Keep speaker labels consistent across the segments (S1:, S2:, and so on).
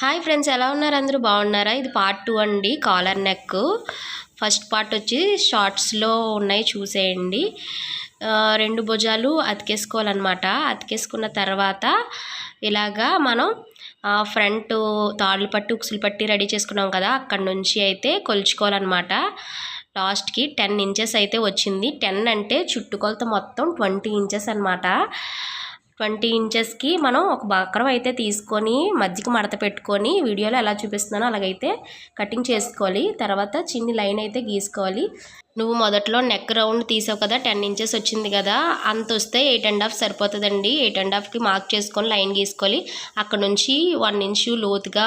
S1: Hi friends ఎలా ఉన్నారు? అందరూ బాగున్నారా? ఇది పార్ట్ టూ అండి కాలర్ నెక్. ఫస్ట్ పార్ట్ వచ్చి షార్ట్స్లో ఉన్నాయి చూసేయండి. రెండు భుజాలు అతికేసుకోవాలన్నమాట. అతికేసుకున్న తర్వాత ఇలాగా మనం ఫ్రంట్ తాళ్ళు పట్టి ఉక్సులు పట్టి రెడీ చేసుకున్నాం కదా అక్కడ నుంచి అయితే కొలుచుకోవాలన్నమాట. లాస్ట్కి టెన్ ఇంచెస్ అయితే వచ్చింది. టెన్ అంటే చుట్టుకొలత మొత్తం ట్వంటీ ఇంచెస్ అనమాట ట్వంటీ ఇంచెస్కి మనం ఒక బక్రం అయితే తీసుకొని మజ్జిగ మడత పెట్టుకొని వీడియోలో ఎలా చూపిస్తున్నానో అలాగైతే కటింగ్ చేసుకోవాలి. తర్వాత చిన్ని లైన్ అయితే గీసుకోవాలి. నువ్వు మొదట్లో నెక్ రౌండ్ తీసావు కదా టెన్ ఇంచెస్ వచ్చింది కదా అంత వస్తే ఎయిట్ అండ్ హాఫ్ సరిపోతుందండి. ఎయిట్ అండ్ హాఫ్కి మార్క్ చేసుకొని లైన్ గీసుకోవాలి అక్కడ నుంచి వన్ ఇంచ్ లోతుగా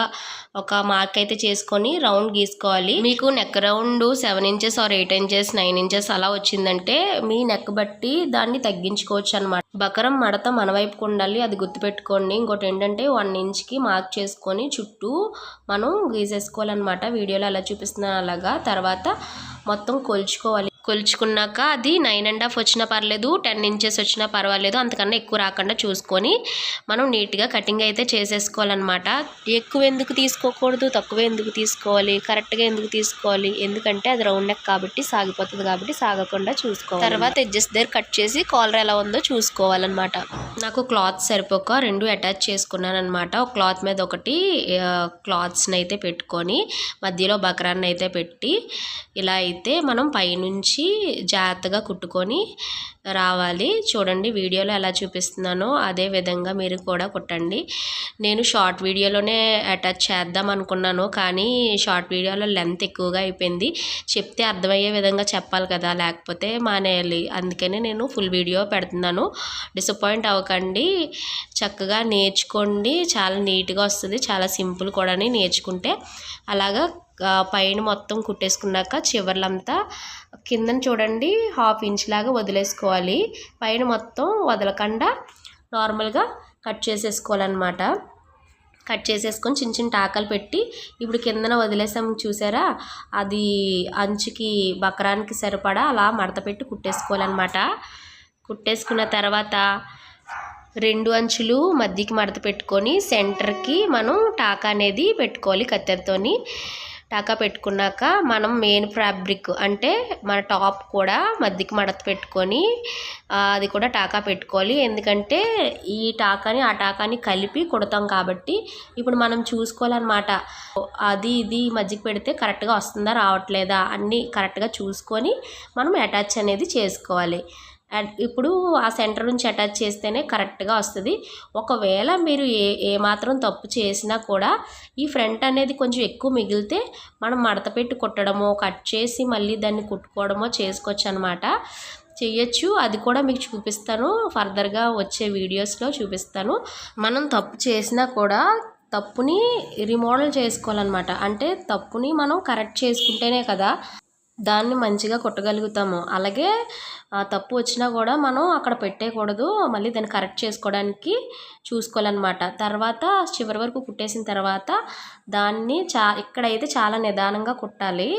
S1: ఒక మార్క్ అయితే చేసుకొని రౌండ్ గీసుకోవాలి. మీకు neck round seven inches or eight inches nine inches అలా వచ్చిందంటే మీ నెక్ బట్టి దాన్ని తగ్గించుకోవచ్చు అనమాట బకరం మడత మన వైపుకు ఉండాలి అది గుర్తుపెట్టుకోండి. ఇంకోటి ఏంటంటే వన్ ఇంచ్కి మార్క్ చేసుకొని చుట్టూ మనం గీసేసుకోవాలన్నమాట. వీడియోలో అలా చూపిస్తున్నాను అలాగా తర్వాత మొత్తం కొలుచుకోవాలి. కొలుచుకున్నాక అది నైన్ అండ్ హాఫ్ వచ్చినా పర్లేదు టెన్ ఇంచెస్ వచ్చినా పర్వాలేదు అంతకన్నా ఎక్కువ రాకుండా చూసుకొని మనం నీట్గా కటింగ్ అయితే చేసేసుకోవాలన్నమాట. ఎక్కువ ఎందుకు తీసుకోకూడదు తక్కువ ఎందుకు తీసుకోవాలి కరెక్ట్గా ఎందుకు తీసుకోవాలి ఎందుకంటే అది రౌండ్ నెక్ కాబట్టి సాగిపోతుంది కాబట్టి సాగకుండా చూసుకోవాలి. తర్వాత ఎడ్జెస్ దగ్గర కట్ చేసి కాలర్ ఎలా ఉందో చూసుకోవాలన్నమాట. నాకు క్లాత్ సరిపోక రెండు అటాచ్ చేసుకున్నాను అనమాట ఒక క్లాత్ మీద ఒకటి క్లాత్స్ని అయితే పెట్టుకొని మధ్యలో బకరాన్ని అయితే పెట్టి ఇలా అయితే మనం పైనుంచి నుంచి జాగ్రత్తగా కుట్టుకొని రావాలి. చూడండి వీడియోలో ఎలా చూపిస్తున్నానో అదే విధంగా మీరు కూడా కుట్టండి. నేను షార్ట్ వీడియోలోనే అటాచ్ చేద్దాం అనుకున్నాను కానీ షార్ట్ వీడియోలో లెంత్ ఎక్కువగా అయిపోయింది. చెప్తే అర్థమయ్యే విధంగా చెప్పాలి కదా లేకపోతే మానేయాలి. అందుకనే నేను ఫుల్ వీడియో పెడుతున్నాను. డిసప్పాయింట్ అవ్వకండి. చక్కగా నేర్చుకోండి. చాలా నీట్గా వస్తుంది. చాలా సింపుల్ కూడా నేర్చుకుంటే. అలాగా పైన మొత్తం కుట్టేసుకున్నాక చివర్లంతా కిందన చూడండి హాఫ్ ఇంచ్ లాగా వదిలేసుకోవాలి. పైన మొత్తం వదలకుండా నార్మల్గా కట్ చేసేసుకోవాలన్నమాట. కట్ చేసేసుకొని చిన్న చిన్న టాకలు పెట్టి ఇప్పుడు కిందన వదిలేసాం చూసారా? అది అంచుకి బకరానికి సరిపడా అలా మడత పెట్టి కుట్టేసుకోవాలన్నమాట. కుట్టేసుకున్న తర్వాత రెండు అంచులు మధ్యకి మడత పెట్టుకొని సెంటర్కి మనం టాకా అనేది పెట్టుకోవాలి కత్తెరతోని. టాకా పెట్టుకున్నాక మనం మెయిన్ ఫ్యాబ్రిక్ అంటే మన టాప్ కూడా మధ్యకి మడత పెట్టుకొని అది కూడా టాకా పెట్టుకోవాలి. ఎందుకంటే ఈ టాకాని ఆ టాకాని కలిపి కుడతాం కాబట్టి ఇప్పుడు మనం చూసుకోవాలన్నమాట. అది ఇది మధ్యకి పెడితే కరెక్ట్గా వస్తుందా రావట్లేదా అన్నీ కరెక్ట్గా చూసుకొని మనం అటాచ్ అనేది చేసుకోవాలి. ఇప్పుడు ఆ సెంటర్ నుంచి అటాచ్ చేస్తేనే కరెక్ట్గా వస్తుంది. ఒకవేళ మీరు ఏ ఏమాత్రం తప్పు చేసినా కూడా ఈ ఫ్రంట్ అనేది కొంచెం ఎక్కువ మిగిలితే మనం మడత పెట్టి కుట్టడమో కట్ చేసి మళ్ళీ దాన్ని కుట్టుకోవడమో చేసుకోవచ్చు అనమాట చెయ్యొచ్చు. అది కూడా మీకు చూపిస్తాను. ఫర్దర్గా వచ్చే వీడియోస్లో చూపిస్తాను. మనం తప్పు చేసినా కూడా తప్పుని రిమోడల్ చేసుకోవాలన్నమాట అంటే తప్పుని మనం కరెక్ట్ చేసుకుంటేనే కదా దాన్ని మంచిగా కుట్టగలుగుతాము. అలాగే తప్పు వచ్చినా కూడా మనం అక్కడ పెట్టేయకూడదు. మళ్ళీ దాన్ని కరెక్ట్ చేసుకోవడానికి చూసుకోవాలన్నమాట. తర్వాత చివరి వరకు కుట్టేసిన తర్వాత దాన్ని చా ఇక్కడైతే చాలా నిదానంగా కుట్టాలి.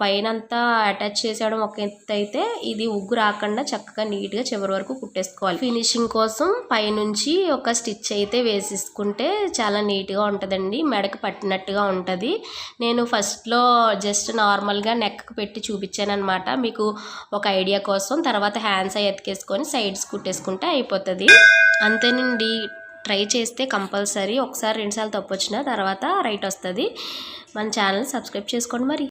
S1: పైనంతా అటాచ్ చేసేయడం ఒక ఎత్తు అయితే ఇది ఉగ్గు రాకుండా చక్కగా నీట్గా చివరి వరకు కుట్టేసుకోవాలి. ఫినిషింగ్ కోసం పైనుంచి ఒక స్టిచ్ అయితే వేసేసుకుంటే చాలా నీట్గా ఉంటుందండి. మెడకు పట్టినట్టుగా ఉంటుంది. నేను ఫస్ట్లో జస్ట్ నార్మల్గా నెక్ నెక్కి పెట్టి చూపించాను అనమాట మీకు ఒక ఐడియా కోసం తర్వాత హ్యాండ్స్ అవి ఎతికేసుకొని సైడ్స్ కుట్టేసుకుంటే అయిపోతుంది. అంతేనండి. ట్రై చేస్తే కంపల్సరీ. ఒకసారి రెండుసార్లు తప్పు వచ్చిన తర్వాత రైట్ వస్తుంది. మన ఛానల్ సబ్స్క్రైబ్ చేసుకోండి మరి.